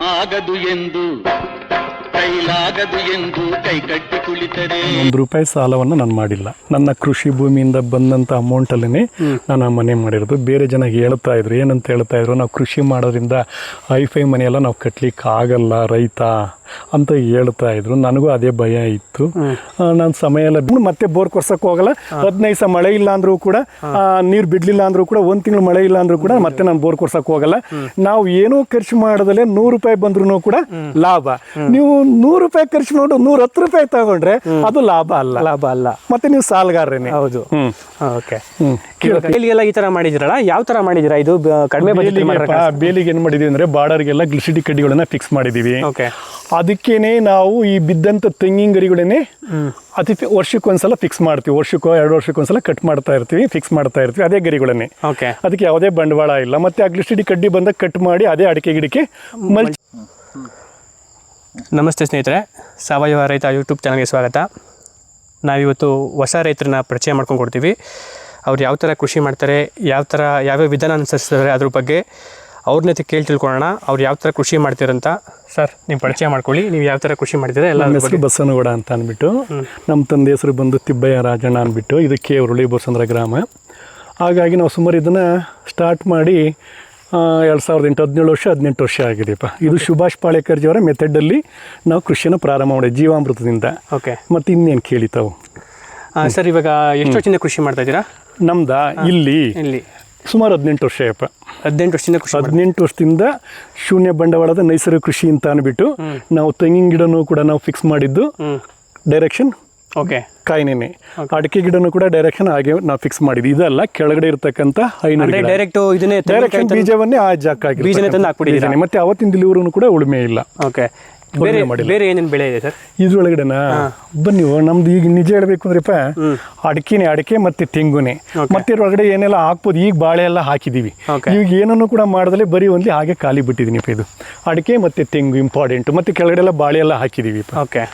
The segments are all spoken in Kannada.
ಆಗದು ಎಂದು ಕೈಲಾಗದು ಎಂದು ಕೈಕಟ್ಟಿ ಕುಳಿತರೆ. ಒಂದು ರೂಪಾಯಿ ಸಾಲವನ್ನು ನಾನು ಮಾಡಿಲ್ಲ. ನನ್ನ ಕೃಷಿ ಭೂಮಿಯಿಂದ ಬಂದಂತ ಅಮೌಂಟ್ ಅಲ್ಲೇ ನಾನು ಆ ಮನೆ ಮಾಡಿರೋದು. ಬೇರೆ ಜನ ಹೇಳ್ತಾ ಇದ್ರು ಏನಂತ ಹೇಳ್ತಾ ಇದ್ರು ನಾವು ಕೃಷಿ ಮಾಡೋದ್ರಿಂದ ಐಫೈ ಮನೆಯೆಲ್ಲ ನಾವು ಕಟ್ಲಿಕ್ಕೆ ಆಗಲ್ಲ ರೈತ ಅಂತ ಹೇಳ್ತಾ ಇದ್ರು. ನನಗೂ ಅದೇ ಭಯ ಇತ್ತು. ನಾನು ಸಮಯ ಎಲ್ಲ ಬಿಟ್ಟು ಮತ್ತೆ ಬೋರ್ ಕೊರ್ಸಕ್ಕೆ ಹೋಗಲ್ಲ. ಹದಿನೈದು ಸಹ ಮಳೆ ಇಲ್ಲ ಅಂದ್ರೂ ಕೂಡ ನೀರು ಬಿಡ್ಲಿಲ್ಲ ಅಂದ್ರೂ ಕೂಡ ಒಂದ್ ತಿಂಗಳು ಮಳೆ ಇಲ್ಲ ಅಂದ್ರೂ ಕೂಡ ಮತ್ತೆ ನಾನು ಬೋರ್ ಕೊರ್ಸಕ್ಕೆ ಹೋಗಲ್ಲ. ನಾವು ಏನೋ ಖರ್ಚು ಮಾಡದಲ್ಲೇ ನೂರು ರೂಪಾಯಿ ಬಂದ್ರೂ ಕೂಡ ಲಾಭ. ನೀವು ನೂರು ರೂಪಾಯಿ ಖರ್ಚು ನೋಡು ನೂರ ಹತ್ತು ರೂಪಾಯಿ ತಗೊಂಡ್ರೆ ಅದು ಲಾಭ ಅಲ್ಲ. ಲಾಭ ಅಲ್ಲ. ಮತ್ತೆ ನೀವು ಸಾಲಗಾರರೇನೆ. ಹೌದು. ಓಕೆ. ಬೇಲಿಗೆಲ್ಲ ಈ ತರ ಮಾಡಿದಿರಲ್ಲ ಯಾವ ತರ ಮಾಡಿದಿರ? ಇದು ಕಡಿಮೆ ಬೇಲಿಗೆ ಏನ್ ಮಾಡಿದೀವಿ ಅಂದ್ರೆ ಬಾರ್ಡರ್ಗೆಲ್ಲ ಗ್ಲಿಸಿಡಿ ಕಡ್ಡಿಗಳನ್ನ ಫಿಕ್ಸ್ ಮಾಡಿದೀವಿ. ಓಕೆ. ಅದಕ್ಕೇನೆ ನಾವು ಈ ಬಿದ್ದಂತ ತೆಂಗಿನ ಗರಿಗಳನ್ನೇ ಅತಿ ವರ್ಷಕ್ಕೊಂದ್ಸಲ ಫಿಕ್ಸ್ ಮಾಡ್ತೀವಿ. ವರ್ಷಕ್ಕೋ ಎರಡು ವರ್ಷಕ್ಕೊಂದ್ಸಲ ಕಟ್ ಮಾಡ್ತಾ ಇರ್ತೀವಿ ಫಿಕ್ಸ್ ಮಾಡ್ತಾ ಇರ್ತೀವಿ ಅದೇ ಗರಿಗಳನ್ನೇ. ಓಕೆ. ಅದಕ್ಕೆ ಯಾವುದೇ ಬಂಡವಾಳ ಇಲ್ಲ. ಮತ್ತೆ ಆ ಗ್ಲಿಸಿಡಿ ಕಡ್ಡಿ ಬಂದಾಗ ಕಟ್ ಮಾಡಿ ಅದೇ ಅಡಿಕೆ ಗಿಡಕ್ಕೆ ಮಲ್ಚ್ ನಮಸ್ತೆ ಸ್ನೇಹಿತರೆ ಸಾವಯವ ರೈತ ಯೂಟ್ಯೂಬ್ ಚಾನಲ್ಗೆ ಸ್ವಾಗತ. ನಾವಿವತ್ತು ಹೊಸ ರೈತರನ್ನ ಪರಿಚಯ ಮಾಡ್ಕೊಂಡು ಕೊಡ್ತೀವಿ. ಅವ್ರು ಯಾವ ಥರ ಕೃಷಿ ಮಾಡ್ತಾರೆ ಯಾವ ಥರ ಯಾವ್ಯಾವ ವಿಧಾನ ಅನುಸರಿಸ್ತಾರೆ ಅದ್ರ ಬಗ್ಗೆ ಅವ್ರನ್ನ ಕೇಳಿ ತಿಳ್ಕೊಳ್ಳೋಣ. ಅವ್ರು ಯಾವ ಥರ ಕೃಷಿ ಮಾಡ್ತೀರಂತ. ಸರ್ ನೀವು ಪರಿಚಯ ಮಾಡ್ಕೊಳ್ಳಿ. ನೀವು ಯಾವ ಥರ ಕೃಷಿ ಮಾಡ್ತೀರಾ ಎಲ್ಲ ಹೆಸರು ಬಸನಗೌಡ ಅಂತ ಅಂದ್ಬಿಟ್ಟು. ನಮ್ಮ ತಂದೆ ಹೆಸರು ಬಂದು ತಿಬ್ಬಯ್ಯ ರಾಜಣ್ಣ ಅಂದ್ಬಿಟ್ಟು. ಇದು ಕೆ ಉರುಳಿ ಬಸಂದ್ರ ಗ್ರಾಮ. ಹಾಗಾಗಿ ನಾವು ಸುಮಾರು ಇದನ್ನು ಸ್ಟಾರ್ಟ್ ಮಾಡಿ ಎರಡು ಸಾವಿರದ ಎಂಟು ಹದಿನೇಳು ವರ್ಷ ಹದಿನೆಂಟು ವರ್ಷ ಆಗಿದೆಯಪ್ಪ. ಇದು ಸುಭಾಷ್ ಪಾಳೇಕರ್ಜಿಯವರ ಮೆಥಡಲ್ಲಿ ನಾವು ಕೃಷಿಯನ್ನು ಪ್ರಾರಂಭ ಮಾಡಿದ್ವಿ ಜೀವಾಮೃತದಿಂದ. ಓಕೆ ಮತ್ತು ಇನ್ನೇನು ಕೇಳಿತಾವು ಸರ್ ಇವಾಗ ಎಷ್ಟು ವರ್ಷದಿಂದ ಕೃಷಿ ಮಾಡ್ತಾ ಇದ್ದೀರಾ? ನಮ್ದ? ಇಲ್ಲಿ ಇಲ್ಲಿ. ಸುಮಾರು ಹದಿನೆಂಟು ವರ್ಷ ಅಪ್ಪ ಹದಿನೆಂಟು ವರ್ಷದಿಂದ ಕೃಷಿ ಹದಿನೆಂಟು ವರ್ಷದಿಂದ ಶೂನ್ಯ ಬಂಡವಾಳದ ನೈಸರ್ಗಿಕ ಕೃಷಿ ಅಂತ ಅಂದ್ಬಿಟ್ಟು ನಾವು ತೆಂಗಿನ ಗಿಡನೂ ಕೂಡ ನಾವು ಫಿಕ್ಸ್ ಮಾಡಿದ್ದು ಡೈರೆಕ್ಷನ್ ಓಕೆ. ಕಾಯಿನೇನೆ ಅಡಿಕೆ ಗಿಡನೂ ಕೂಡ ಡೈರೆಕ್ಷನ್ ಹಾಗೆ ನಾವು ಫಿಕ್ಸ್ ಮಾಡಿದ್ವಿ. ಇದೆಲ್ಲ ಕೆಳಗಡೆ ಇರತಕ್ಕಂತ ಐನೂರು ಡೈರೆಕ್ಟ್ ಇದನ್ನೇ ಡೈರೆಕ್ಷನ್ ಬೀಜವನ್ನೇ ಆ ಜಾಕ್ ಬೀಜನೇ ತಂದು ಹಾಕ್ಬಿಟ್ಟಿದ್ದೀನಿ ಮತ್ತೆ ಅವತ್ತಿನ ಇಲ್ಲಿವರೂ ಕೂಡ ಉಳುಮೆ ಇಲ್ಲ. ಓಕೆ. ಬೇರೆ ಬೇರೆ ಏನೇನು ಬೆಳೆ ಇದೆ ಸರ್? ಇದ್ರೊಳಗಡೆನ? ಬನ್ನಿ ನಮ್ದು ಈಗ ನಿಜ ಹೇಳ್ಬೇಕು ಅಂದ್ರಪ್ಪ ಅಡಿಕೆನೆ ಅಡಿಕೆ ಮತ್ತೆ ತೆಂಗುನೆ. ಮತ್ತೆ ಇದ್ರೊಳಗಡೆ ಏನೆಲ್ಲ ಹಾಕ್ಬೋದು? ಈಗ ಬಾಳೆ ಎಲ್ಲ ಹಾಕಿದೀವಿ ಈಗ ಏನನ್ನು ಕೂಡ ಮಾಡದಲ್ಲೇ ಬರೀ ಒಂದ್ಲಿ ಹಾಗೆ ಖಾಲಿ ಬಿಟ್ಟಿದ್ದೀನಿ ಇದು. ಅಡಿಕೆ ಮತ್ತೆ ತೆಂಗು ಇಂಪಾರ್ಟೆಂಟ್ ಮತ್ತೆ ಕೆಳಗಡೆ ಎಲ್ಲ ಬಾಳೆ ಎಲ್ಲ ಹಾಕಿದೀವಿ ಓಕೆ.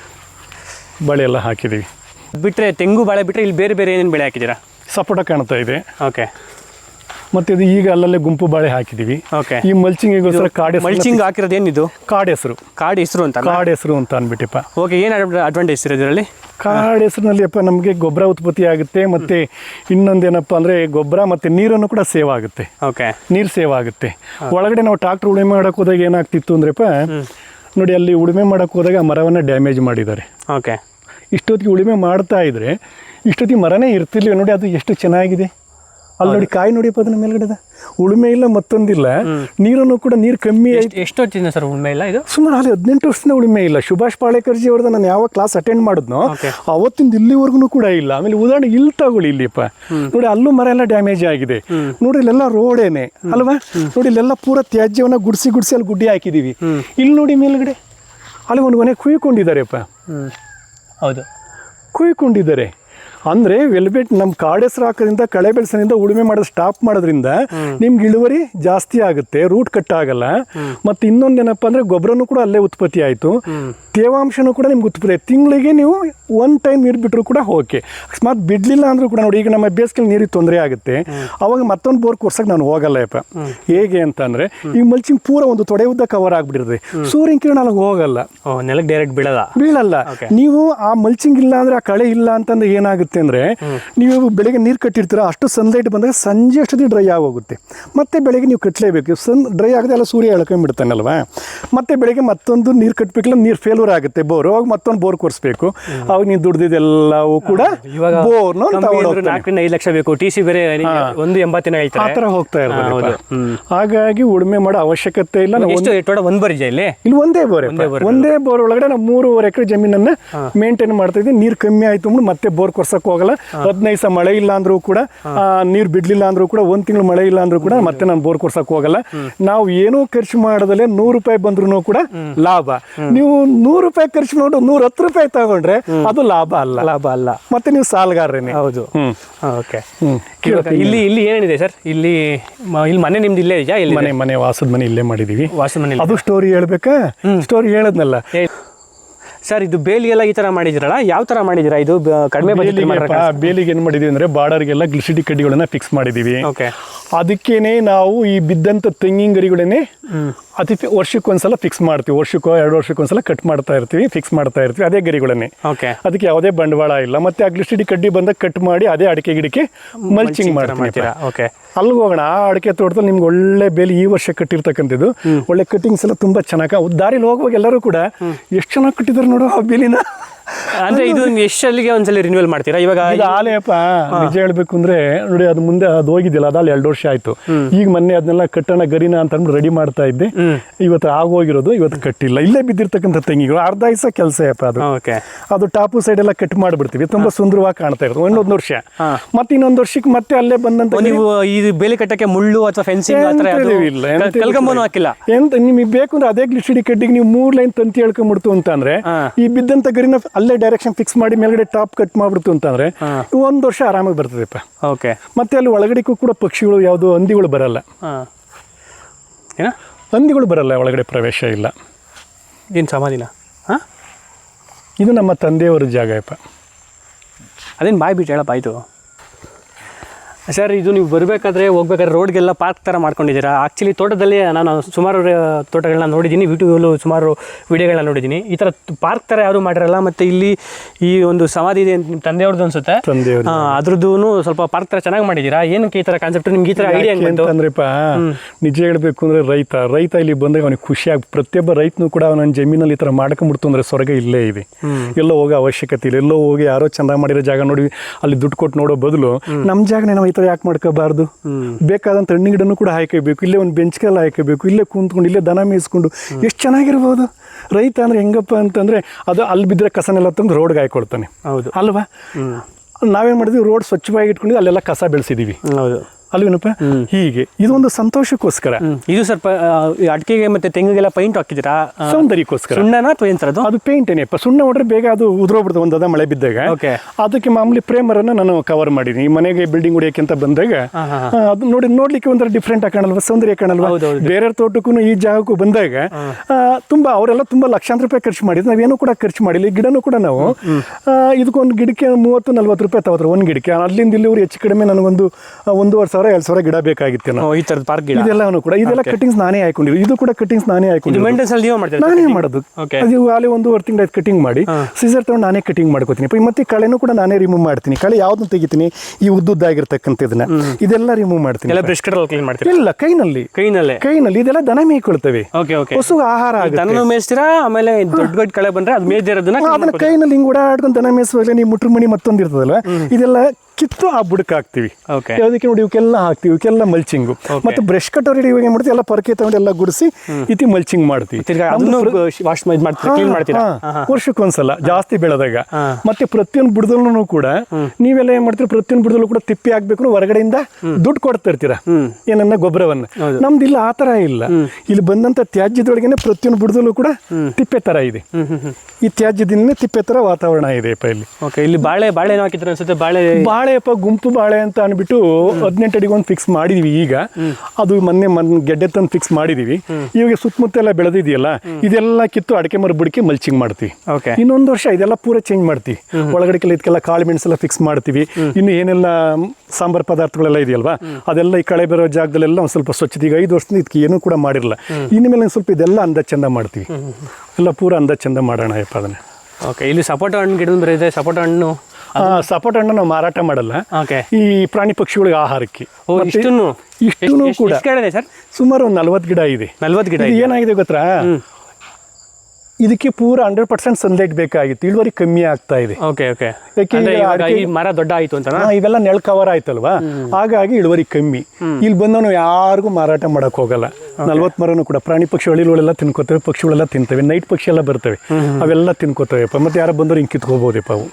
ಬಾಳೆ ಎಲ್ಲ ಹಾಕಿದೀವಿ ಬಿಟ್ಟರೆ ತೆಂಗು ಬಾಳೆ ಬಿಟ್ಟರೆ ಇಲ್ಲಿ ಬೇರೆ ಬೇರೆ ಏನೇನು ಬೆಳೆ ಹಾಕಿದ್ದೀರಾ? ಸಪೋಟ ಕಾಣ್ತಾ ಇದೆ. ಓಕೆ. ಮತ್ತೆ ಇದು ಈಗ ಅಲ್ಲಲ್ಲೇ ಗುಂಪು ಬಾಳೆ ಹಾಕಿದೀವಿ ಓಕೆ. ಈ ಮಲ್ಚಿಂಗಿಗೋಸ್ಕರ ಕಾಡೆ ಮಲ್ಚಿಂಗ್ ಹಾಕಿರೋದು ಏನಿದು ಕಾಡ್ ಹೆಸರು ಕಾಡು ಹೆಸರು ಅಂತ ಕಾಡು ಹೆಸರು ಅಂತ ಅನ್ಬಿಟ್ಟಿಪ್ಪ ಓಕೆ ಏನು ಅಡ್ವಾಂಟೇಜ್ ಇರೋದು ಇದರಲ್ಲಿ? ಕಾಡು ಹೆಸರಿನಲ್ಲಿ ಅಪ್ಪ ನಮಗೆ ಗೊಬ್ಬರ ಉತ್ಪತ್ತಿ ಆಗುತ್ತೆ ಮತ್ತೆ ಇನ್ನೊಂದೇನಪ್ಪ ಅಂದ್ರೆ ಗೊಬ್ಬರ ಮತ್ತೆ ನೀರನ್ನು ಕೂಡ ಸೇವ್ ಆಗುತ್ತೆ. ಓಕೆ. ನೀರು ಸೇವ್ ಆಗುತ್ತೆ. ಒಳಗಡೆ ನಾವು ಟ್ರಾಕ್ಟರ್ ಉಳಿಮೆ ಮಾಡೋಕೆ ಹೋದಾಗ ಏನಾಗ್ತಿತ್ತು ಅಂದ್ರಪ್ಪ ನೋಡಿ ಅಲ್ಲಿ ಉಳುಮೆ ಮಾಡೋಕೆ ಹೋದಾಗ ಮರವನ್ನು ಮರವನ್ನ ಡ್ಯಾಮೇಜ್ ಮಾಡಿದ್ದಾರೆ. ಓಕೆ ಇಷ್ಟೊತ್ತಿಗೆ ಉಳುಮೆ ಮಾಡ್ತಾ ಇದ್ರೆ ಇಷ್ಟೊತ್ತಿಗೆ ಮರನೇ ಇರ್ತಿರ್ಲಿಲ್ಲ. ನೋಡಿ ಅದು ಎಷ್ಟು ಚೆನ್ನಾಗಿದೆ. ಅಲ್ಲಿ ನೋಡಿ ಕಾಯಿ ನೋಡಿಪ್ಪ ಅದನ್ನ ಮೇಲ್ಗಡೆದ? ಉಳುಮೆ ಇಲ್ಲ ಮತ್ತೊಂದಿಲ್ಲ. ನೀರನ್ನು ಕೂಡ ನೀರು ಕಮ್ಮಿ ಆಯ್ತು. ಎಷ್ಟು ಹೊತ್ತಿಂದ ಸರ್ ಉಳುಮೆ ಇಲ್ಲ ಇದು? ಸುಮಾರು ಅಲ್ಲಿ ಹದಿನೆಂಟು ವರ್ಷದಿಂದ ಉಳುಮೆ ಇಲ್ಲ. ಸುಭಾಷ್ ಪಾಳೇಕರ್ಜಿ ಅವ್ರದ್ದು ನಾನು ಯಾವ ಕ್ಲಾಸ್ ಅಟೆಂಡ್ ಮಾಡಿದ್ನೋ. ಅವತ್ತಿಂದ ಇಲ್ಲಿವರೆಗೂ ಕೂಡ ಇಲ್ಲ. ಆಮೇಲೆ ಉದಾಹರಣೆ ಇಲ್ಲಿ ತಗೊಳ್ಳಿ ಇಲ್ಲಿಪ್ಪ. ನೋಡಿ ಅಲ್ಲೂ ಮರ ಎಲ್ಲ ಡ್ಯಾಮೇಜ್ ಆಗಿದೆ. ನೋಡಿ ಇಲ್ಲೆಲ್ಲ ರೋಡೇನೆ ಅಲ್ವಾ? ನೋಡಿ ಇಲ್ಲೆಲ್ಲ ಪೂರ ತ್ಯಾಜ್ಯವನ್ನ ಗುಡಿಸಿ ಗುಡ್ಸಿ ಅಲ್ಲಿ ಗುಡ್ಡಿ ಹಾಕಿದೀವಿ. ಇಲ್ಲಿ ನೋಡಿ ಮೇಲ್ಗಡೆ ಅಲ್ಲಿ ಒಂದು ಮನೆ ಕುಯ್ಕೊಂಡಿದ್ದಾರೆಪ್ಪ. ಹೌದು. ಕುಯ್ಕೊಂಡಿದ್ದಾರೆ. ಅಂದರೆ ವೆಲ್ಬೆಟ್ ನಮ್ಮ ಕಾಡೆಸ್ರು ಹಾಕೋದ್ರಿಂದ ಕಳೆ ಬೆಳೆಸೋದ್ರಿಂದ ಉಳುಮೆ ಮಾಡೋದು ಸ್ಟಾಪ್ ಮಾಡೋದ್ರಿಂದ ನಿಮ್ಗೆ ಇಳುವರಿ ಜಾಸ್ತಿ ಆಗುತ್ತೆ ರೂಟ್ ಕಟ್ ಆಗಲ್ಲ. ಮತ್ತು ಇನ್ನೊಂದೇನಪ್ಪ ಅಂದ್ರೆ ಗೊಬ್ಬರನೂ ಕೂಡ ಅಲ್ಲೇ ಉತ್ಪತ್ತಿ ಆಯಿತು. ತೇವಾಂಶನೂ ಕೂಡ ನಿಮ್ಗೆ ಉತ್ಪತ್ತಿ ತಿಂಗಳಿಗೆ ನೀವು ಒನ್ ಟೈಮ್ ನೀರು ಬಿಟ್ಟರು ಕೂಡ ಓಕೆ ಅಕಸ್ಮಾತ್ ಬಿಡಲಿಲ್ಲ ಅಂದ್ರೂ ಕೂಡ ನೋಡಿ ಈಗ ನಮ್ಮ ಬೇಸಿಗೆಲಿ ನೀರಿಗೆ ತೊಂದರೆ ಆಗುತ್ತೆ. ಅವಾಗ ಮತ್ತೊಂದು ಬೋರ್ ಕೊರ್ಸಕ್ಕೆ ನಾನು ಹೋಗಲ್ಲ ಯಪ್ಪ. ಹೇಗೆ ಅಂತಂದರೆ ಈ ಮಲ್ಚಿಂಗ್ ಪೂರ ಒಂದು ತೊಡೆ ಉದ್ದ ಕವರ್ ಆಗಿಬಿಟ್ಟಿರ್ತದೆ. ಸೂರ್ಯನ ಕಿರಣ ಅಲ್ಲಿ ಹೋಗಲ್ಲ. ನೆಲಕ್ಕೆ ಡೈರೆಕ್ಟ್ ಬೀಳಲ್ಲ. ಬೀಳಲ್ಲ. ನೀವು ಆ ಮಲ್ಚಿಂಗ್ ಇಲ್ಲ ಅಂದ್ರೆ ಆ ಕಳೆ ಇಲ್ಲ ಅಂತಂದ್ರೆ ಏನಾಗುತ್ತೆ? ಅಂದ್ರೆ ನೀವು ಬೆಳಗ್ಗೆ ನೀರು ಕಟ್ಟಿರ್ತೀರ ಅಷ್ಟು ಸನ್ಲೈಟ್ ಬಂದಾಗ ಸಂಜೆ ಅಷ್ಟೊತ್ತಿಗೆ ಡ್ರೈ ಆಗೋಗುತ್ತೆ. ಮತ್ತೆ ಬೆಳಗ್ಗೆ ನೀವು ಕಟ್ಟಲೇಬೇಕು ಸನ್ ಡ್ರೈ ಆಗದೆ ಎಲ್ಲ ಸೂರ್ಯ ಎಳ್ಕೊಂಡ್ಬಿಡ್ತಾನಲ್ವಾ? ಮತ್ತೆ ಬೆಳಗ್ಗೆ ಮತ್ತೊಂದು ನೀರು ಕಟ್ಟಬೇಕಿಲ್ಲ ನೀರು ಫೇಲ್ಯೂರ್ ಆಗುತ್ತೆ. ಬೋರ್ ಅವಾಗ ಮತ್ತೊಂದು ಬೋರ್ ಕೊರಿಸ್ಬೇಕು. ಅವಾಗ ನೀವು ದುಡ್ದಿದ್ದೆಲ್ಲವೂ ಕೂಡ ಬೋರ್ನ ನಾಲ್ಕರಿಂದ ಐದು ಲಕ್ಷ ಬೇಕು. ಟಿ ಸಿ ಬೇರೆ ಒಂದು ಎಂಬತ್ತಿನ ಆ ಥರ ಹೋಗ್ತಾ ಹ್ಮ್. ಹಾಗಾಗಿ ಉಳುಮೆ ಮಾಡೋ ಅವಶ್ಯಕತೆ ಇಲ್ಲ. ಒಂದು ಬರಿಜ ಇಲ್ಲಿ? ಇಲ್ಲಿ ಒಂದೇ ಬೋರ್ ಒಂದೇ ಬೋರ್. ಬೋರ್ ಒಳಗಡೆ ನಾವು ಮೂರುವರೆ ಎಕರೆ ಜಮೀನನ್ನ ಮೇಂಟೈನ್ ಮಾಡ್ತಾ ಇದ್ದೀವಿ. ನೀರು ಕಮ್ಮಿ ಆಯ್ತು ಮತ್ತೆ ಬೋರ್ ಹೋಗಲ್ಲ. ಹದಿನೈದು ಸಹ ಮಳೆ ಇಲ್ಲ ಅಂದ್ರೂ ಕೂಡ ನೀರು ಬಿಡ್ಲಿಲ್ಲ ಅಂದ್ರೂ ಕೂಡ ಒಂದ್ ತಿಂಗಳು ಮಳೆ ಇಲ್ಲ ಅಂದ್ರೂ ಕೂಡ ಮತ್ತೆ ನಾನು ಬೋರ್ ಕೊಡ್ಸಕ್ ಹೋಗಲ್ಲ. ನಾವು ಏನೂ ಖರ್ಚು ಮಾಡದಲ್ಲೇ ನೂರು ರೂಪಾಯಿ ಬಂದ್ರು ಕೂಡ ಲಾಭ. ನೀವು ನೂರು ರೂಪಾಯಿ ಖರ್ಚು ಮಾಡಿ ನೂರ ಹತ್ತು ರೂಪಾಯಿ ತಗೊಂಡ್ರೆ ಅದು ಲಾಭ ಅಲ್ಲ. ಲಾಭ ಅಲ್ಲ. ಮತ್ತೆ ನೀವು ಸಾಲಗಾರರೇನೆ. ಹೌದು. ಓಕೆ. ಇಲ್ಲಿ ಇಲ್ಲಿ ಏನಿದೆ ಸರ್? ಇಲ್ಲಿ ಇಲ್ಲಿ ಮನೆ ನಿಮ್ದು ಇಲ್ಲೇ ಇದೆಯಾ? ಇಲ್ಲಿ ಮನೆ ಮನೆ ವಾಸದ ಮನೆ ಇಲ್ಲೇ ಮಾಡಿದೀವಿ. ವಾಸದ ಮನೆ ಅದು ಸ್ಟೋರಿ ಹೇಳ್ಬೇಕಾ? ಸ್ಟೋರಿ ಹೇಳದ್ನಲ್ಲ. ಸರ್ ಇದು ಬೇಲಿ ಎಲ್ಲ ಈ ತರ ಮಾಡಿದಿರಲ್ಲ ಯಾವ ತರ ಮಾಡಿದಿರಾ ಇದು ಬ- ಕಡಿಮೆ ಬಜೆಟ್ ಬೇಲಿಗೆ ಪಾ- ಬೇಲಿಗೆ ಏನ್ ಮಾಡಿದೀವಿ ಅಂದ್ರೆ ಬಾರ್ಡರ್ಗೆಲ್ಲ ಗ್ಲಿಸಿಡಿ ಕಡ್ಡಿಗಳನ್ನ ಫಿಕ್ಸ್ ಮಾಡಿದೀವಿ. ಓಕೆ ಅದಕ್ಕೇನೆ ನಾವು ಈ ಬಿದ್ದಂತ ತೆಂಗಿನ ಗರಿಗಳನ್ನೇ ಅತಿ ವರ್ಷಕ್ಕೊಂದ್ಸಲ ಫಿಕ್ಸ್ ಮಾಡ್ತೀವಿ. ವರ್ಷಕ್ಕೋ ಎರಡು ವರ್ಷಕ್ಕೊಂದ್ಸಲ ಕಟ್ ಮಾಡ್ತಾ ಇರ್ತೀವಿ ಫಿಕ್ಸ್ ಮಾಡ್ತಾ ಇರ್ತೀವಿ. ಅದೇ ಗರಿಗಳನ್ನೇ. ಓಕೆ ಅದಕ್ಕೆ ಯಾವುದೇ ಬಂಡವಾಳ ಇಲ್ಲ. ಮತ್ತೆ ಅಗ್ಲಿಸ್ಟಿಡಿ ಕಡ್ಡಿ ಬಂದಾಗ ಕಟ್ ಮಾಡಿ ಅದೇ ಅಡಿಕೆ ಗಿಡಕ್ಕೆ ಮಲ್ಚಿಂಗ್ ಮಾಡ್ತೀರಾ? ಓಕೆ ಅಲ್ಲಿಗೆ ಹೋಗೋಣ. ಆ ಅಡಿಕೆ ತೋಟದಲ್ಲಿ ನಿಮ್ಗೆ ಒಳ್ಳೆ ಬೇಲಿ ಈ ವರ್ಷ ಕಟ್ಟಿರ್ತಕ್ಕಂಥದ್ದು. ಒಳ್ಳೆ ಕಟ್ಟಿಂಗ್ಸ್ ಎಲ್ಲ ತುಂಬಾ ಚೆನ್ನಾಗಿ ದಾರಿಲಿ ಹೋಗುವಾಗ ಎಲ್ಲರೂ ಕೂಡ ಎಷ್ಟು ಚೆನ್ನಾಗಿ ಕಟ್ಟಿದ್ರು ನೋಡು ಆ ಬೇಲಿನ. ಅಂದ್ರೆ ಇದು ಎಷ್ಟು ಅಲ್ಲಿಗೆ ಒಂದ್ಸಲ ರಿನ್ಯೂವಲ್ ಮಾಡ್ತೀರಾ? ಇವಾಗ ಆಲೆಯಪ್ಪ ನಿಜ ಹೇಳ್ಬೇಕು ಅಂದ್ರೆ ನೋಡಿ ಅದು ಮುಂದೆ ಅದು ಹೋಗಿದ್ದಿಲ್ಲ ಅದಾಲ ಎರಡು ವರ್ಷ ಆಯ್ತು. ಈಗ ಮೊನ್ನೆ ಅದನ್ನೆಲ್ಲ ಕಟ್ಟೋಣ ಗರಿನ ಅಂತ ರೆಡಿ ಮಾಡ್ತಾ ಇದ್ದೆ. ಇವತ್ತು ಆಗೋಗಿರೋದು ಇವತ್ತು ಕಟ್ಟಿಲ್ಲ. ಇಲ್ಲೇ ಬಿದ್ದಿರ್ತಕ್ಕಂಥ ತೆಂಗಿಗಳು ಅರ್ಧ ಐಸ ಕೆಲಸ ಅಪ್ಪ ಅದು. ಓಕೆ. ಅದು ಟಾಪು ಸೈಡ್ ಎಲ್ಲ ಕಟ್ ಮಾಡಿಬಿಡ್ತೀವಿ. ತುಂಬಾ ಸುಂದರವಾಗಿ ಕಾಣ್ತಾ ಇರೋದು. ಒಂದೊಂದು ವರ್ಷ. ಮತ್ತೆ ಇನ್ನೊಂದು ವರ್ಷಕ್ಕೆ ಮತ್ತೆ ಅಲ್ಲೇ ಬಂದಂತ ನೀವು ಈ ಬೇಲಿ ಕಟ್ಟಕ್ಕೆ ಮುಳ್ಳು ಅಥವಾ ಫೆನ್ಸಿಂಗ್ ಇಲ್ಲ. ಹಾಕಿಲ್ಲ? ಎಂತ ನಿಮಗೆ ಬೇಕು ಅಂದ್ರೆ ಅದೇ ಗ್ಲಿಸಿಡಿ ಕಡ್ಡಿಗೆ ನೀವು ಮೂರ್ ಲೈನ್ ತಂತಿ ಹೇಳ್ಕೊಂಡ್ಬಿಡ್ತು ಅಂತಂದ್ರೆ. ಈ ಬಿದ್ದಂತ ಗರಿನ ಅಲ್ಲೇ ಡೈರೆಕ್ಷನ್ ಫಿಕ್ಸ್ ಮಾಡಿ ಮೇಲ್ಗಡೆ ಟಾಪ್ ಕಟ್ ಮಾಡ್ಬಿಡ್ತು ಅಂತಂದ್ರೆ ಒಂದ್ ವರ್ಷ ಆರಾಮಾಗಿ ಬರ್ತದೆಪ್ಪ ಓಕೆ. ಮತ್ತೆ ಅಲ್ಲಿ ಒಳಗಡೆಗೂ ಕೂಡ ಪಕ್ಷಿಗಳು ಯಾವುದು ಹಂದಿಗಳು ಬರಲ್ಲ. ಏನ? ಹಂದಿಗಳು ಬರಲ್ಲ ಒಳಗಡೆ ಪ್ರವೇಶ ಇಲ್ಲ. ಏನು ಸಮಾಧಿನ? ಹಾಂ? ಇದು ನಮ್ಮ ತಂದೆಯವರ ಜಾಗ ಅಪ್ಪ ಅದೇನು ಬಾಯ್ ಬಿಟ್ಟು ಹೇಳಪ್ಪ ಆಯಿತು ಸರ್ ಇದು ನೀವು ಬರಬೇಕಾದ್ರೆ ಹೋಗ್ಬೇಕಾದ್ರೆ ರೋಡ್ಗೆಲ್ಲ ಪಾರ್ಕ್ ಥರ ಮಾಡ್ಕೊಂಡಿದ್ದೀರಾ? ಆ್ಯಕ್ಚುಲಿ ತೋಟದಲ್ಲಿ ನಾನು ಸುಮಾರು ತೋಟಗಳನ್ನ ನೋಡಿದ್ದೀನಿ ಯೂಟ್ಯೂಬಲ್ಲೂ ಸುಮಾರು ವಿಡಿಯೋಗಳನ್ನ ನೋಡಿದ್ದೀನಿ. ಈ ಥರ ಪಾರ್ಕ್ ಥರ ಯಾರು ಮಾಡಿರಲ್ಲ ಮತ್ತು ಇಲ್ಲಿ ಈ ಒಂದು ಸಮಾಧಿ ಇದೆ ನಿಮ್ಮ ತಂದೆಯವ್ರದ್ದು ಅನ್ಸುತ್ತೆ. ಅದ್ರದ್ದು ಸ್ವಲ್ಪ ಪಾರ್ಕ್ ಥರ ಚೆನ್ನಾಗಿ ಮಾಡಿದ್ದೀರಾ? ಏನಕ್ಕೆ ಈ ಥರ ಕಾನ್ಸೆಪ್ಟ್ ನಿಮ್ಗೆ ಈ ಥರ ಐಡಿಯಾ ಅಂತಂದ್ರೆಪ್ಪ ನಿಜ ಹೇಳಬೇಕು ಅಂದ್ರೆ ರೈತ ರೈತ ಇಲ್ಲಿ ಬಂದಾಗ ಅವನಿಗೆ ಖುಷಿಯಾಗಿ ಪ್ರತಿಯೊಬ್ಬ ರೈತನು ಕೂಡ ಅವನ ಜಮೀನಲ್ಲಿ ಈ ಥರ ಮಾಡ್ಕೊಂಡ್ಬಿಡ್ತು ಅಂದ್ರೆ ಸ್ವರ್ಗ ಇಲ್ಲೇ ಇದೆ. ಎಲ್ಲೋ ಹೋಗೋ ಅವಶ್ಯಕತೆ ಇಲ್ಲ ಎಲ್ಲೋ ಹೋಗಿ ಯಾರೋ ಚಂದ ಮಾಡಿರೋ ಜಾಗ ನೋಡಿ ಅಲ್ಲಿ ದುಡ್ಡು ಕೊಟ್ಟು ನೋಡೋ ಬದಲು ನಮ್ಮ ಜಾಗನೇ ನಾವು ಥರ ಯಾಕೆ ಮಾಡ್ಕೋಬಾರ್ದು? ಬೇಕಾದಂಥ ಹಣ್ಣು ಗಿಡನೂ ಕೂಡ ಹಾಕಬೇಕು ಇಲ್ಲೇ ಒಂದು ಬೆಂಚ್ ಕಲ್ಲ ಹಾಕಬೇಕು ಇಲ್ಲೇ ಕೂತ್ಕೊಂಡು ಇಲ್ಲೇ ದನ ಮೇಯಿಸ್ಕೊಂಡು ಎಷ್ಟು ಚೆನ್ನಾಗಿರ್ಬೋದು? ರೈತ ಅಂದ್ರೆ ಹೆಂಗಪ್ಪ ಅಂತಂದರೆ ಅದು ಅಲ್ಲಿ ಬಿದ್ದರೆ ಕಸನೆಲ್ಲ ತಂದು ರೋಡ್ಗೆ ಹಾಕೊಳ್ತಾನೆ ಹೌದು. ಅಲ್ವಾ? ನಾವೇನು ಮಾಡಿದ್ವಿ? ರೋಡ್ ಸ್ವಚ್ಛವಾಗಿ ಇಟ್ಕೊಂಡು ಅಲ್ಲೆಲ್ಲ ಕಸ ಬೆಳೆಸಿದೀವಿ. ಹೌದು. ಅಲ್ವೇನಪ್ಪ ಹೀಗೆ. ಇದು ಒಂದು ಸಂತೋಷಕ್ಕೋಸ್ಕರ. ಇದು ಈ ಅಡಿಕೆಗೆ ಮತ್ತೆ ತೆಂಗಿಗೆಲ್ಲ ಪೈಂಟ್ ಹಾಕಿದಿರಾ ಸೌಂದರ್ಯಕ್ಕೋಸ್ಕರ. ಸುಣ್ಣನ ಅಥವಾ ಏನು ಸರ್ ಅದು ಅದು ಪೇಂಟ್ ಏನಪ್ಪ ಸುಣ್ಣ ಹೊಡ್ರೆ ಬೇಗ ಅದು ಉದುರೋಗ್ಬಿಡ್ತು ಒಂದದ ಮಳೆ ಬಿದ್ದಾಗ. ಓಕೆ. ಅದಕ್ಕೆ ಮಾಮೂಲಿ ಪ್ರೇಮರನ್ನ ನಾನು ಕವರ್ ಮಾಡಿದ್ದೀನಿ ಈ ಮನೆಗೆ ಬಿಲ್ಡಿಂಗ್ ಹೊಡಿಯಕ್ಕೆ ಅಂತ ಬಂದಾಗ ಅದು ನೋಡಿ ನೋಡ್ಲಿಕ್ಕೆ ಒಂಥರ ಡಿಫ್ರೆಂಟ್ ಆಗಿ ಕಾಣಲ್ವಾ? ಸೌಂದರ್ಯ ಕಾಣಲ್ವಾ. ಬೇರೆ ತೋಟಕ್ಕೂ ಈ ಜಾಗಕ್ಕೂ ಬಂದಾಗ ತುಂಬಾ ಅವರೆಲ್ಲ ತುಂಬಾ ಲಕ್ಷಾಂತರ ರೂಪಾಯಿ ಖರ್ಚು ಮಾಡಿದ್ರು. ನಾವೇನು ಕೂಡ ಖರ್ಚು ಮಾಡಿಲ್ಲ. ಗಿಡನೂ ಕೂಡ ನಾವು ಇದಕ್ಕೊಂದು ಗಿಡಕ್ಕೆ ಮೂವತ್ತು ನಲ್ವತ್ತು ರೂಪಾಯಿ ತಗೋತಾರೆ ಒಂದು ಗಿಡಕ್ಕೆ. ಅಲ್ಲಿಂದ ಇಲ್ಲಿವ್ರು ಹೆಚ್ಚು ಕಡಿಮೆ ನನಗೊಂದು ಒಂದು ಒಂದೂವರೆ ಸಾವಿರ ಎರಡು ಸಾವಿರ ಗಿಡ ಬೇಕಾಗಿತ್ತು ನಾವು ಈ ಥರದ ಪಾರ್ಕ್ ಗಿಡ? ಇದೆಲ್ಲವೂ ಕೂಡ. ಇದೆಲ್ಲ ಕಟಿಂಗ್ಸ್ ನಾನೇ ಹಾಕೊಂಡಿದ್ದು. ಇದು ಕೂಡ ಕಟಿಂಗ್ಸ್ ನಾನೇ ಹಾಕೊಂಡಿದ್ದು. ಮೇಂಟೆನ್ಸ್ ಅಲ್ಲಿ ನೀವು ಮಾಡ್ತೀರಾ? ನಾನೇ ಮಾಡೋದು. ಅದು ಅಲ್ಲಿ ಒಂದೂವರೆ ತಿಂಗಳು ಕಟಿಂಗ್ ಮಾಡಿ ಸೀಸರ್ ತಗೊಂಡು ನಾನೇ ಕಟಿಂಗ್ ಮಾಡ್ಕೋತೀನಿ. ಮತ್ತೆ ಕಳೆನೂ ಕೂಡ ನಾನೇ ರಿಮೂವ್ ಮಾಡ್ತೀನಿ. ಕಳೆ ಯಾವ್ದನ್ನ ತೆಗಿತೀನಿ? ಈ ಉದ್ದುದ್ದಾಗಿರ್ತಕ್ಕಂಥ ಇದನ್ನ. ಇದೆಲ್ಲ ರಿಮೂವ್ ಮಾಡ್ತೀನಿ. ಎಲ್ಲ ಬ್ರಷ್ ಕಟರ್ ಕ್ಲೀನ್ ಮಾಡ್ತೀರಾ? ಇಲ್ಲ ಕೈನಲ್ಲಿ. ಕೈನಲ್ಲೇ? ಕೈನಲ್ಲಿ. ಇದೆಲ್ಲ ದನ ಮೇಯ್ಕೊಳ್ತವೆ. ಓಕೆ ಓಕೆ ಹೊಸು ಆಹಾರ ಆಗುತ್ತೆ. ದನನು ಮೇಯಿಸ್ತೀರಾ? ಆಮೇಲೆ ದೊಡ್ಡ ದೊಡ್ಡ ಕಳೆ ಬಂದ್ರೆ ಅದು ಮೇಯ್ದಿರೋದನ್ನ ಅದನ್ನ ಕೈನಲ್ಲಿ ಹಿಂಗ್ ಓಡಾಡ್ಕೊಂಡು ದನ ಮೇಯಿಸುವಾಗ ನೀವು ಮುಟ್ರು ಮಣಿ ಮತ್ತೊಂದು ಇರ್ತದಲ್ಲ ಇದೆಲ್ಲ ಕಿತ್ತು ಆ ಬುಡಕ್ಕೆ ಹಾಕ್ತಿವಿ. ಅದಕ್ಕೆ ಯಾವುದಕ್ಕೆ ನೋಡಿ ಇವಕ್ಕೆಲ್ಲ ಹಾಕ್ತಿವಿ ಇವಕ್ಕೆಲ್ಲ ಮಲ್ಚಿಂಗು ಮತ್ತೆ ಬ್ರಷ್ ಕಟರ್ ಇವಾಗ ಏನ್ ಮಾಡ್ತೀವಿ ಎಲ್ಲ ಪರಕೆ ತಗೊಂಡು ಎಲ್ಲ ಗುಡಿಸಿ ಇತಿ ಮಲ್ಚಿಂಗ್ ಮಾಡ್ತೀವಿ. ವಾಶ್ ವರ್ಷಕ್ಕೊಂದ್ಸಲ ಜಾಸ್ತಿ ಬೆಳೆದಾಗ. ಮತ್ತೆ ಪ್ರತಿಯೊಂದು ಬುಡದಲ್ಲೂ ಕೂಡ ನೀವೆಲ್ಲ ಏನ್ ಮಾಡ್ತೀರಿ ಪ್ರತಿಯೊಂದು ಬುಡದಲ್ಲೂ ಕೂಡ ತಿಪ್ಪಿ ಹಾಕ್ಬೇಕು ಹೊರಗಡೆಯಿಂದ ದುಡ್ಡು ಕೊಡ್ತಾ ಇರ್ತೀರಾ ಏನನ್ನ ಗೊಬ್ಬರವನ್ನ. ನಮ್ದು ಇಲ್ಲ ಆ ತರ ಇಲ್ಲ. ಇಲ್ಲಿ ಬಂದಂತ ತ್ಯಾಜ್ಯದೊಳಗೇನೆ ಪ್ರತಿಯೊಂದು ಬುಡದಲ್ಲೂ ಕೂಡ ತಿಪ್ಪೆ ತರ ಇದೆ. ಈ ತ್ಯಾಜ್ಯದಿಂದ ತಿಪ್ಪೆ ತರ ವಾತಾವರಣ ಇದೆ ಇಲ್ಲಿ ಬಾಳೆ ಬಾಳೆ ಹಾಕಿದ್ರೆ ಅನ್ಸುತ್ತೆ ಬಾಳೆ ಬಾಳೆಯಪ್ಪ ಗುಂಪು ಬಾಳೆ ಅಂತ ಅಂದ್ಬಿಟ್ಟು ಹದಿನೆಂಟು ಅಡಿಗೆ ಒಂದು ಫಿಕ್ಸ್ ಮಾಡಿದೀವಿ ಈಗ. ಅದು ಮೊನ್ನೆ ಮನ್ ಗೆಡ್ಡೆ ತಂದು ಫಿಕ್ಸ್ ಮಾಡಿದೀವಿ. ಇವಾಗ ಸುತ್ತಮುತ್ತ ಎಲ್ಲ ಬೆಳೆದಿದೆಯಲ್ಲ ಇದೆಲ್ಲ ಕಿತ್ತು ಅಡಿಕೆ ಮರ ಬುಡಕ್ಕೆ ಮಲ್ಚಿಂಗ್ ಮಾಡ್ತೀವಿ. ಇನ್ನೊಂದು ವರ್ಷ ಇದೆಲ್ಲ ಪೂರ ಚೇಂಜ್ ಮಾಡ್ತೀವಿ. ಒಳಗಡೆ ಇದಕ್ಕೆಲ್ಲ ಕಾಳು ಮೆಣಸೆಲ್ಲ ಫಿಕ್ಸ್ ಮಾಡ್ತೀವಿ. ಇನ್ನು ಏನೆಲ್ಲ ಸಾಂಬಾರ್ ಪದಾರ್ಥಗಳೆಲ್ಲ ಇದೆಯಲ್ವಾ ಅದೆಲ್ಲ ಈ ಕಳೆ ಬರೋ ಜಾಗದಲ್ಲೆಲ್ಲ ಒಂದು ಸ್ವಲ್ಪ ಸ್ವಚ್ಛತೆ. ಈಗ ಐದು ವರ್ಷದಿಂದ ಇದಕ್ಕೆ ಏನೂ ಕೂಡ ಮಾಡಿರಲ್ಲ. ಇನ್ನು ಮೇಲೆ ಒಂದ್ ಸ್ವಲ್ಪ ಇದೆಲ್ಲ ಅಂದ ಚಂದ ಮಾಡ್ತೀವಿ. ಎಲ್ಲ ಪೂರ ಅಂದ ಚಂದ ಮಾಡೋಣ ಅಯ್ಯಪ್ಪ ಅದನ್ನ. ಓಕೆ ಇಲ್ಲಿ ಸಪೋಟ ಹಣ್ಣು ಗಿಡ ಇದೆ ಸಪೋಟ ಹಣ್ಣು. ಸಪೋಟ ಹಣ್ಣು ನಾವು ಮಾರಾಟ ಮಾಡಲ್ಲ. ಈ ಪ್ರಾಣಿ ಪಕ್ಷಿಗಳಿಗೆ ಆಹಾರಕ್ಕೆ. ಓ ಇಷ್ಟನ್ನು? ಕೂಡ ಸುಮಾರು ಒಂದು ನಲ್ವತ್ತು ಗಿಡ ಇದೆ. ನಲ್ವತ್ತು ಗಿಡ ಇದೆ ಏನಾಗಿದೆ ಗೊತ್ತಾ? ಇದಕ್ಕೆ ಪೂರ ಹಂಡ್ರೆಡ್ ಪರ್ಸೆಂಟ್ ಸನ್ಲೈಟ್ ಬೇಕಾಗಿತ್ತು. ಇಳುವರಿ ಕಮ್ಮಿ ಆಗ್ತಾ ಇದೆ. ಓಕೆ ಓಕೆ ಈ ಮರ ದೊಡ್ಡ ಆಯ್ತು ಅಂತ ಇವೆಲ್ಲ ನೆಲ್ ಕವರ್ ಆಯ್ತಲ್ವಾ? ಹಾಗಾಗಿ ಇಳುವರಿ ಕಮ್ಮಿ. ಇಲ್ಲಿ ಬಂದವನು ಯಾರಿಗೂ ಮಾರಾಟ ಮಾಡಕ್ ಹೋಗಲ್ಲ. ನಲ್ವತ್ತು ಮರನು ಕೂಡ ಪ್ರಾಣಿ ಪಕ್ಷಿ ಹಳ್ಳಿಗಳೆಲ್ಲ ತಿನ್ಕೋತವೆ ಪಕ್ಷಿಗಳೆಲ್ಲ ತಿಂತವೆ ನೈಟ್ ಪಕ್ಷಿ ಎಲ್ಲ ಬರ್ತವೆ. ಅವೆಲ್ಲ ತಿನ್ಕೋತವೆಪ್ಪ. ಮತ್ತೆ ಯಾರು ಬಂದವರು ಹಿಂಗೆ ಕಿತ್ಕೋಬಹುದಪ್ಪ ಅವು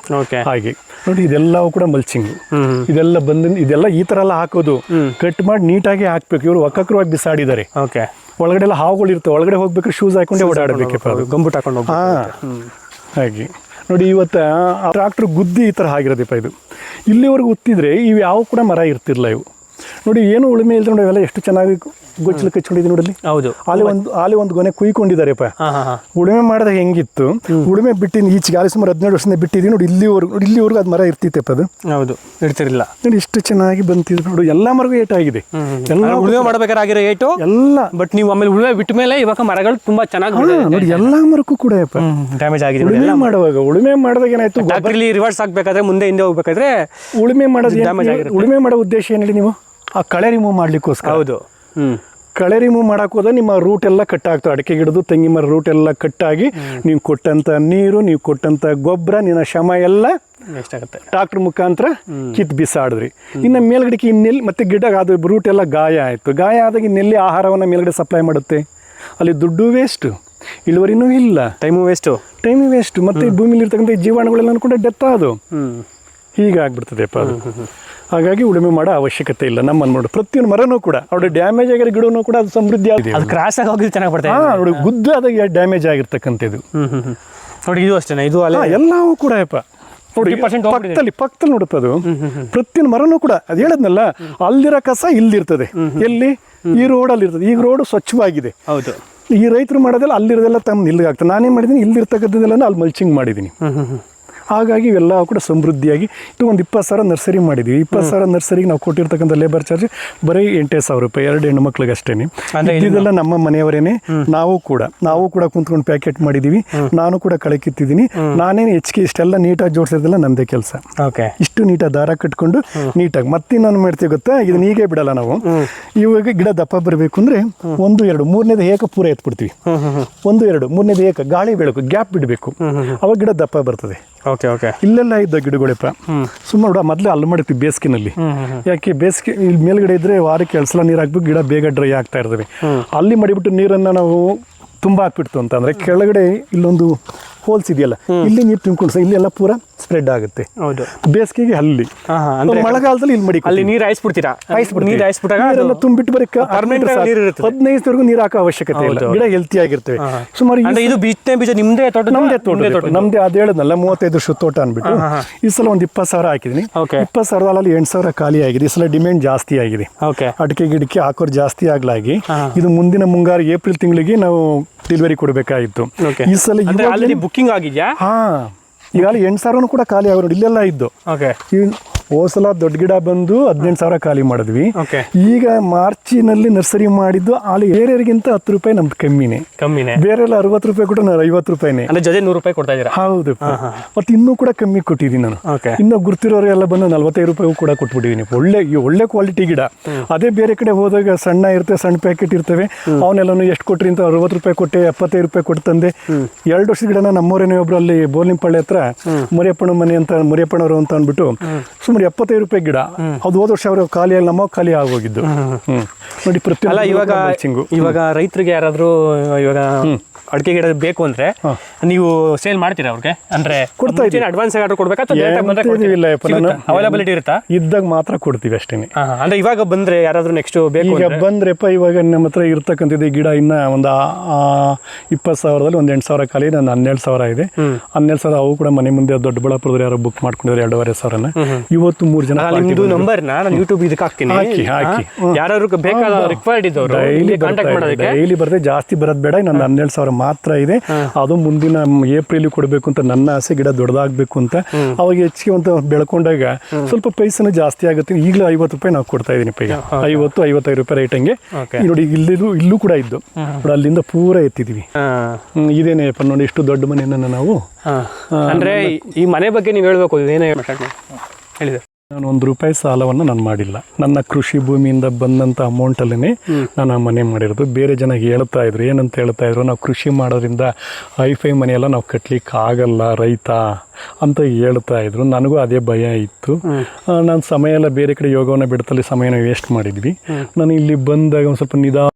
ಹಾಗೆ. ನೋಡಿ ಇದೆಲ್ಲವೂ ಕೂಡ ಮಲ್ಚಿಂಗ್ ಇದೆಲ್ಲ ಬಂದ ಇದೆಲ್ಲ ಈ ತರ ಎಲ್ಲ ಹಾಕೋದು. ಕಟ್ ಮಾಡಿ ನೀಟಾಗಿ ಹಾಕ್ಬೇಕು. ಇವರು ಒಕ್ಕಕ್ರವಾಗಿ ಬಿಸಾಡಿದ್ದಾರೆ. ಓಕೆ ಒಳಗಡೆ ಎಲ್ಲ ಹಾವುಗಳು ಇರ್ತವೆ ಒಳಗಡೆ ಹೋಗ್ಬೇಕು ಶೂಸ್ ಹಾಕೊಂಡೆ ಓಡಾಡಬೇಕಪ್ಪ ಅದು ಗಂಬುಟ್ ಹಾಕೊಂಡು ಹೋಗಿ ಹಾ. ಹಾಗೆ. ನೋಡಿ ಇವತ್ತು ಟ್ರಾಕ್ಟರ್ ಗುದ್ದಿ ಈ ಥರ ಆಗಿರೋದಪ್ಪ ಇದು. ಇಲ್ಲಿವರೆಗೂ ಉತ್ತಿದ್ರೆ ಇವು ಯಾವ ಕೂಡ ಮರ ಇರ್ತಿರಲ್ಲ ಇವು. ನೋಡಿ ಏನು ಉಳುಮೆ ಇಲ್ಲದೆ ನೋಡಿ ಇವೆಲ್ಲ ಎಷ್ಟು ಚೆನ್ನಾಗಿ ಗೊಚ್ಚಲು ಕಚ್ಕೊಂಡಿದ್ದೀನಿ ನೋಡಲಿ ಹೌದು. ಅಲ್ಲಿ ಒಂದು ಅಲ್ಲಿ ಒಂದು ಗೊನೆ ಹಾಂ ಉಳುಮೆ ಮಾಡಿದ ಹೆಂಗಿತ್ತು? ಉಳುಮೆ ಬಿಟ್ಟಿನ ಈಚೆಗೆ ಅಲ್ಲಿ ಸುಮಾರು ಹದಿನೇಳು ವರ್ಷದಿಂದ ಬಿಟ್ಟಿದ್ದೀನಿ ನೋಡಿ ಇಲ್ಲಿವರೆಗೂ ನೋಡಿ ಇಲ್ಲಿವರೆಗೂ ಅದು ಮರ ಇರ್ತಿತ್ತಪ್ಪ ಅದು. ಹೌದು. ಇಡ್ತಿರಲಿಲ್ಲ ನೋಡಿ ಇಷ್ಟು ಚೆನ್ನಾಗಿ ಬಂತಿದ್ರು ನೋಡು ಎಲ್ಲ ಮರಗೂ ಏಟಾಗಿದೆ ಎಲ್ಲ ಉಳುಮೆ ಮಾಡ್ಬೇಕಾದ್ರೆ ಆಗಿರೋ ಏಟು? ಎಲ್ಲ. ಬಟ್ ನೀವು ಆಮೇಲೆ ಉಳುಮೆ ಬಿಟ್ಟ ಮೇಲೆ ಇವಾಗ ಮರಗಳು ತುಂಬಾ ಚೆನ್ನಾಗಿ ನೋಡಿ ಎಲ್ಲ ಮರಕ್ಕೂ ಕೂಡ ಡ್ಯಾಮೇಜ್ ಆಗಿದೆ. ಉಳುಮೆ ಮಾಡುವಾಗ ಉಳುಮೆ ಮಾಡಿದಾಗ ಏನಾಯ್ತು? ಟ್ರಾಕ್ಟ್ರಲ್ಲಿ ರಿವರ್ಸ್ ಆಗ್ಬೇಕಾದ್ರೆ ಮುಂದೆ ಹಿಂದೆ ಹೋಗ್ಬೇಕಾದ್ರೆ ಉಳುಮೆ ಮಾಡೋದು ಉಳುಮೆ ಮಾಡೋ ಉದ್ದೇಶ ಏನಿದೆ ಹೇಳಿ ನೀವು? ಆ ಕಳೆ ರಿಮೂವ್ ಮಾಡ್ಲಿಕ್ಕೋಸ್ಕರ. ಹೌದು. ಕಳೆ ರಿಮೂವ್ ಮಾಡಕ್ಕೆ ಹೋದ ನಿಮ್ಮ ರೂಟ್ ಎಲ್ಲ ಕಟ್ ಆಗ್ತವೆ ಅಡಿಕೆ ಗಿಡದು ತೆಂಗಿನ ಮರ ರೂಟ್ ಎಲ್ಲ ಕಟ್ಟಾಗಿ ನೀವು ಕೊಟ್ಟಂತ ನೀರು ನೀವು ಕೊಟ್ಟಂತ ಗೊಬ್ಬರ ನಿನ್ನ ಶ್ರಮ ಎಲ್ಲ ಎಷ್ಟಾಗುತ್ತೆ ಟ್ರಾಕ್ಟರ್ ಮುಖಾಂತರ ಕಿತ್ ಬಿಸಾಡಿದ್ರಿ. ಇನ್ನು ಮೇಲ್ಗಡೆಗೆ ಇನ್ನೆಲ್ಲಿ ಮತ್ತೆ ಗಿಡ ಅದು ರೂಟ್ ಎಲ್ಲ ಗಾಯ ಆಯಿತು. ಗಾಯ ಆದಾಗ ಇನ್ನೆಲ್ಲಿ ಆಹಾರವನ್ನು ಮೇಲ್ಗಡೆ ಸಪ್ಲೈ ಮಾಡುತ್ತೆ. ಅಲ್ಲಿ ದುಡ್ಡು ವೇಸ್ಟ್ ಇಳುವರಿನೂ ಇಲ್ಲ. ಟೈಮು ವೇಸ್ಟು ಟೈಮು ವೇಸ್ಟ್ ಮತ್ತೆ ಭೂಮಿಲಿ ಇರ್ತಕ್ಕಂಥ ಜೀವಾಣುಗಳೆಲ್ಲ ಅನ್ಕೊಂಡೆ ಡೆತ್ ಅದು ಹ್ಮ್ ಹೀಗಾಗ್ಬಿಡ್ತದೆಪ್ಪ ಅದು. ಹಾಗಾಗಿ ಉಳುಮೆ ಮಾಡೋ ಅವಶ್ಯಕತೆ ಇಲ್ಲ. ನಮ್ಮ ನೋಡಿ. ಪ್ರತಿಯೊಂದು ಮರನೂ ಕೂಡ ಅವ್ರ ಡ್ಯಾಮೇಜ್ ಆಗಿರೋ ಗಿಡನೂ ಕೂಡ ಅದು ಸಮೃದ್ಧಿ ಆಗಿದೆ ಅದು ಕ್ರಾಸ್ ಆಗಿ ಹೋಗಿದ್ದು ಚೆನ್ನಾಗಿ ಬರ್ತದೆ. ಹಾ ನೋಡಿ ಗುದ್ದು ಗುದ್ದಾದಾಗ ಡ್ಯಾಮೇಜ್ ಆಗಿರ್ತಕ್ಕಂಥದ್ದು. ನೋಡಿ ಇದು ಅಷ್ಟೇನಾ? ಇದು ಅಲ್ಲ? ಎಲ್ಲವೂ ಕೂಡ ಯಪ್ಪ. ನೋಡಿ 50% ಹೋಗ್ಬಿಟ್ಟಿದೆ. ಪಕ್ಕದಲ್ಲಿ ಪಕ್ಕದಲ್ಲಿ ನೋಡುತ್ತೆ ಅದು. ಪ್ರತಿಯೊಂದು ಮರನೂ ಕೂಡ ಅದು ಹೇಳದ್ನಲ್ಲ ಅಲ್ಲಿರೋ ಕಸ ಇಲ್ಲಿರ್ತದೆ. ಎಲ್ಲಿ? ಈ ರೋಡಲ್ಲಿ ಇರ್ತದೆ ಈಗ ರೋಡ್ ಸ್ವಚ್ಛವಾಗಿದೆ. ಹೌದು. ಈ ರೈತರು ಮಾಡೋದೆಲ್ಲ ಅಲ್ಲಿರೋದೆಲ್ಲ ತಮ್ಮ ಇಲ್ಲಿಗೆ ಆಗ್ತದೆ. ನಾನೇನು ಮಾಡಿದ್ದೀನಿ? ಇಲ್ಲಿರ್ತಕ್ಕಂಥದ್ದೆಲ್ಲ ಅಲ್ಲಿ ಮಲ್ಚಿಂಗ್ ಮಾಡಿದ್ದೀನಿ. ಹಾಗಾಗಿ ಇವೆಲ್ಲ ಕೂಡ ಸಮೃದ್ಧಿಯಾಗಿ ಇದು ಒಂದು ಇಪ್ಪತ್ತು ಸಾವಿರ ನರ್ಸರಿ ಮಾಡಿದ್ವಿ. ಇಪ್ಪತ್ತು ಸಾವಿರ ನರ್ಸರಿಗೆ ನಾವು ಕೊಟ್ಟಿರ್ತಕ್ಕಂಥ ಲೇಬರ್ ಚಾರ್ಜ್ ಬರೀ ಎಂಟೇ ಸಾವಿರ ರೂಪಾಯಿ ಎರಡು ಹೆಣ್ಣು ಮಕ್ಳಿಗೆ ಅಷ್ಟೇ ಇದೆಲ್ಲ ನಮ್ಮ ಮನೆಯವರೇನೆ ನಾವು ಕೂಡ ನಾವು ಕೂಡ ಕುಂತ್ಕೊಂಡು ಪ್ಯಾಕೆಟ್ ಮಾಡಿದ್ದೀವಿ ನಾನು ಕೂಡ ಕಳೆ ಕಿತ್ತಿದ್ದೀನಿ. ನಾನೇನು ಹೆಚ್ಚಿಗೆ ಇಷ್ಟೆಲ್ಲ ನೀಟಾಗಿ ಜೋಡಿಸಿರೋದೆಲ್ಲ ನಮ್ಮದೇ ಕೆಲಸ. ಓಕೆ. ಇಷ್ಟು ನೀಟಾಗಿ ದಾರ ಕಟ್ಕೊಂಡು ನೀಟಾಗಿ ಮತ್ತೆ ನಾನು ಮಾಡ್ತೀವಿ ಗೊತ್ತಾ? ಇದನ್ನ ಹೀಗೆ ಬಿಡಲ್ಲ ನಾವು. ಇವಾಗ ಗಿಡ ದಪ್ಪ ಬರಬೇಕು ಅಂದ್ರೆ ಒಂದು ಎರಡು ಮೂರನೇದು ಏಕ ಪೂರ ಎತ್ಬಿಡ್ತೀವಿ. ಒಂದು ಎರಡು ಮೂರನೇದು ಏಕ ಗಾಳಿ ಬೆಳಕು ಗ್ಯಾಪ್ ಬಿಡಬೇಕು. ಅವಾಗ ಗಿಡ ದಪ್ಪ ಬರ್ತದೆ. ಓಕೆ ಓಕೆ ಇಲ್ಲೆಲ್ಲ ಇದ್ದ ಗಿಡಗಳಪ್ಪ ಸುಮ್ಮನೆ ನೋಡ ಮೊದಲೇ ಅಲ್ಲಿ ಮಾಡಿರ್ತೀವಿ ಬೇಸಿಗೆನಲ್ಲಿ. ಯಾಕೆ ಬೇಸಿಗೆ ಇಲ್ಲಿ ಮೇಲ್ಗಡೆ ಇದ್ರೆ ವಾರಕ್ಕೆ ಎರಡು ಸಲ ನೀರು ಹಾಕ್ಬಿಟ್ಟು ಗಿಡ ಬೇಗ ಡ್ರೈ ಆಗ್ತಾ ಇರ್ತವೆ ಅಲ್ಲಿ ಮಾಡಿಬಿಟ್ಟು ನೀರನ್ನು ನಾವು ತುಂಬ ಹಾಕ್ಬಿಡ್ತು ಅಂತಂದ್ರೆ ಕೆಳಗಡೆ ಇಲ್ಲೊಂದು ಹೋಲ್ಸ್ ಇದೆಯಲ್ಲ ಇಲ್ಲಿ ನೀರು ತುಂಬಿಕೊಂಡು ಇಲ್ಲಿ ಎಲ್ಲ ಪೂರ ಸ್ಪ್ರೆಡ್ ಆಗುತ್ತೆ. ಹೌದು. ಬೇಸಿಗೆಗೆ ಅಲ್ಲಿ ಮಳೆಗಾಲದಲ್ಲಿ ಇಲ್ಲಿ ಮಡಿ ಅಲ್ಲಿ ನೀರು ಹಾಯಿಸ್ಬಿಡ್ತೀರಾ? ನೀರು ಹಾಯಿಸ್ಬಿಟ್ಟಾಗ ನೀರೆಲ್ಲ ತುಂಬಿಟ್ಟು ಬರೀ ಆಗಿ ನೀರು ಹಾಕೋ ಅವಶ್ಯಕತೆ ಇಲ್ಲ. ಗಿಡ ಹೆಲ್ತಿ ಆಗಿರ್ತವೆ. ಸುಮಾರು ಇದು ಬಿತ್ತನೆ ಬೀಜ ನಿಮ್ದೇ ತೋಟ ನಮ್ದೇ ತೋಟ ನಮ್ದೇ ಅದು ಹೇಳದ್ನಲ್ಲ ಮೂವತ್ತೈದು ವರ್ಷ ತೋಟ ಅನ್ಬಿಟ್ಟು ಈ ಸಲ ಒಂದು ಇಪ್ಪತ್ತು ಸಾವಿರ ಹಾಕಿದೀನಿ. ಇಪ್ಪತ್ತು ಸಾವಿರದಲ್ಲಿ ಎಂಟು ಸಾವಿರ ಖಾಲಿ ಆಗಿದೆ. ಈ ಸಲ ಡಿಮ್ಯಾಂಡ್ ಜಾಸ್ತಿ ಆಗಿದೆ. ಅಡಿಕೆ ಗಿಡಕ್ಕೆ ಹಾಕೋರು ಜಾಸ್ತಿ ಆಗ್ಲಾಗಿ. ಇದು ಮುಂದಿನ ಮುಂಗಾರು ಏಪ್ರಿಲ್ ತಿಂಗಳಿಗೆ ನಾವು ಡೆಲಿವರಿ ಕೊಡಬೇಕಾಗಿತ್ತು ಈ ಸಲ ಬುಕ್ಕಿಂಗ್ ಆಗಿದೆಯಾ? ಹಾ. ಈಗಾಗಲೇ ಎಂಟು ಸಾವಿರನೂ ಕೂಡ ಖಾಲಿ ಆಗಿರೋದು ನೋಡಿ ಇಲ್ಲೆಲ್ಲ ಇದ್ದು. ಓಕೆ ಈ ಹೋದ ಸಲ ದೊಡ್ಡ ಗಿಡ ಬಂದು ಹದಿನೆಂಟು ಸಾವಿರ ಖಾಲಿ ಮಾಡಿದ್ವಿ. ಈಗ ಮಾರ್ಚಿನಲ್ಲಿ ನರ್ಸರಿ ಮಾಡಿದ್ದು ಅಲ್ಲಿ ಬೇರೆಯವರಿಗಿಂತ ಹತ್ತು ರೂಪಾಯಿ ನಮ್ದು ಕಮ್ಮಿನೇ. ಕಮ್ಮಿನೇ. ಬೇರೆಲ್ಲ ಅರವತ್ತು ರೂಪಾಯಿ ಕೊಟ್ಟು ನಾನು ಐವತ್ತು ರೂಪಾಯಿನೇ. ಅಂದ್ರೆ ಜೊತೆ ನೂರು ರೂಪಾಯಿ ಕೊಡ್ತಾ ಇದ್ದೀರಾ? ಹೌದು. ಮತ್ತೆ ಇನ್ನೂ ಕೂಡ ಕಮ್ಮಿ ಕೊಟ್ಟಿದ್ದೀನಿ ನಾನು. ಇನ್ನೂ ಗುರ್ತಿರೋರೆಲ್ಲ ಬಂದು ನಲ್ವತ್ತೈದು ರೂಪಾಯಿ ಕೂಡ ಕೊಟ್ಬಿಟ್ಟಿದ್ದೀನಿ. ಒಳ್ಳೆ ಒಳ್ಳೆ ಕ್ವಾಲಿಟಿ ಗಿಡ. ಅದೇ ಬೇರೆ ಕಡೆ ಹೋದಾಗ ಸಣ್ಣ ಇರ್ತವೆ ಸಣ್ಣ ಪ್ಯಾಕೆಟ್ ಇರ್ತವೆ. ಅವನ್ನೆಲ್ಲನೂ ಎಷ್ಟು ಕೊಟ್ರಿ ಅಂತ ಅರವತ್ತು ರೂಪಾಯಿ ಕೊಟ್ಟೆ ಎಪ್ಪತ್ತೈದು ರೂಪಾಯಿ ಕೊಟ್ಟು ತಂದೆ. ಎರಡು ವರ್ಷದ ಗಿಡನ ನಮ್ಮೂರೇನೇ ಒಬ್ರು ಅಲ್ಲಿ ಪಳ್ಳಿ ಹತ್ರ ಮುರಿಯಪ್ಪನ ಮನೆ ಅಂತ ಮುರಿಯಪ್ಪನವರು ಅಂತ ಅಂದ್ಬಿಟ್ಟು ಸುಮಾರು ಎಪ್ಪತ್ತೈದು ರೂಪಾಯಿ ಗಿಡ. ಅದು ಹೋದ ವರ್ಷ ಅವರು ಖಾಲಿಯಾಗಿ ನಮ್ಮ ಖಾಲಿ ಆಗೋಗಿದ್ದು. ನೋಡಿ ನೋಡಿ ಅಲ್ಲ ಇವಾಗ ಇವಾಗ ರೈತರಿಗೆ ಯಾರಾದ್ರು ಇವಾಗ ಅಡಿಕೆ ಗಿಡ ಬೇಕು ಅಂದ್ರೆ ನೀವು ಸೇಲ್ ಮಾಡ್ತೀರಾ ಅವ್ರಿಗೆ? ಅಂದ್ರೆ ಕೊಡ್ತಾ ಇದ್ದೀನಿ ಅಡ್ವಾನ್ಸ್ ಆರ್ಡರ್ ಕೊಡ್ಬೇಕಾ ಇಲ್ಲ ಅವೈಲಬಿಲಿಟಿ ಇರುತ್ತಾ? ಇದ್ದಾಗ ಮಾತ್ರ ಕೊಡ್ತೀವಿ ಹಾ. ಅಂದ್ರೆ ಇವಾಗ ಬಂದ್ರೆ ಯಾರಾದ್ರೂ ನೆಕ್ಸ್ಟ್ ಬೇಕು ಈಗ ಬಂದ್ರೆಪ್ಪ ಇವಾಗ ನಮ್ಮ ಹತ್ರ ಇರ್ತಕ್ಕಂಥದ್ದು ಈ ಗಿಡ ಇನ್ನ ಒಂದು ಇಪ್ಪತ್ತು ಸಾವಿರದಲ್ಲಿ ಒಂದು ಎಂಟು ಸಾವಿರ ಖಾಲಿ ನಾನು ಹನ್ನೆರಡು ಸಾವಿರ ಇದೆ. ಹನ್ನೆರಡು ಸಾವಿರ ಅವು ಕೂಡ ಮನೆ ಮುಂದೆ ದೊಡ್ಡಬಳ್ಳಾಪುರದಲ್ಲಿ ಯಾರೋ ಬುಕ್ ಮಾಡ್ಕೊಂಡಿದ್ದಾರೆ ಎರಡೂವರೆ ಸಾವಿರನ. ಇವತ್ತು ಮೂರು ಜನ ನಿಮ್ದು ನಂಬರ್ ನಾನು ಯೂಟ್ಯೂಬ್ ಇದಕ್ಕೆ ಹಾಕ್ತೀನಿ. ಹಾಕಿ, ಹಾಕಿ. ಯಾರು ಬೇಕಾದ ರಿಕ್ವೈರ್ಡ್ ಇದ್ದವರು ಡೈಲಿ ಕಾಂಟ್ಯಾಕ್ಟ್ ಮಾಡೋದಕ್ಕೆ? ಡೈಲಿ ಬರದೆ ಜಾಸ್ತಿ ಬರೋದು ಬೇಡ ನನ್ನ ಹನ್ನೆರಡು ಸಾವಿರ ಮಾತ್ರ ಇದೆ. ಅದು ಮುಂದಿನ ಏಪ್ರಿಲ್ ಕೊಡಬೇಕು ಅಂತ ನನ್ನ ಆಸೆ ಗಿಡ ದೊಡ್ಡದಾಗಬೇಕು ಅಂತ. ಅವಾಗ ಹೆಚ್ಚಿಗೆ ಅಂತ ಬೆಳ್ಕೊಂಡಾಗ ಸ್ವಲ್ಪ ಪೈಸನ ಜಾಸ್ತಿ ಆಗುತ್ತೆ. ಈಗಲೂ ಐವತ್ತು ರೂಪಾಯಿ ನಾವು ಕೊಡ್ತಾ ಇದೀನಿ ಪೈಗ. ಐವತ್ತು ಐವತ್ತೈದು ರೂಪಾಯಿ ರೇಟಂಗೆ ಹಂಗೆ. ನೋಡಿ ಇಲ್ಲಿದು ಇಲ್ಲೂ ಕೂಡ ಇದ್ದು. ನೋಡಿ ಅಲ್ಲಿಂದ ಪೂರ ಎತ್ತಿದೀವಿ. ಇದೇನೇ ನೋಡಿ ಇಷ್ಟು ದೊಡ್ಡ ಮನೆಯನ್ನು ನಾವು. ಅಂದ್ರೆ ಈ- ಈ ಮನೆ ಬಗ್ಗೆ ನೀವು ಹೇಳ್ಬೇಕು ಏನೇ ಹೇಳಿದೆ. ನಾನು ಒಂದು ರೂಪಾಯಿ ಸಾಲವನ್ನು ನಾನು ಮಾಡಿಲ್ಲ. ನನ್ನ ಕೃಷಿ ಭೂಮಿಯಿಂದ ಬಂದಂಥ ಅಮೌಂಟಲ್ಲೇ ನಾನು ಆ ಮನೆ ಮಾಡಿರೋದು. ಬೇರೆ ಜನ ಹೇಳ್ತಾ ಇದ್ರು ಏನಂತ ಹೇಳ್ತಾ ಇದ್ರು ನಾವು ಕೃಷಿ ಮಾಡೋದ್ರಿಂದ ಐಫೈ ಮನೆಯೆಲ್ಲ ನಾವು ಕಟ್ಲಿಕ್ಕೆ ಆಗಲ್ಲ ರೈತ ಅಂತ ಹೇಳ್ತಾ ಇದ್ರು. ನನಗೂ ಅದೇ ಭಯ ಇತ್ತು. ನಾನು ಸಮಯ ಎಲ್ಲ ಬೇರೆ ಕಡೆ ಯೋಗವನ್ನು ಬಿಡ್ತಲ್ಲಿ ಸಮಯನ ವೇಸ್ಟ್ ಮಾಡಿದ್ವಿ. ನಾನು ಇಲ್ಲಿ ಬಂದಾಗ ಒಂದು ಸ್ವಲ್ಪ ನಿಧಾನ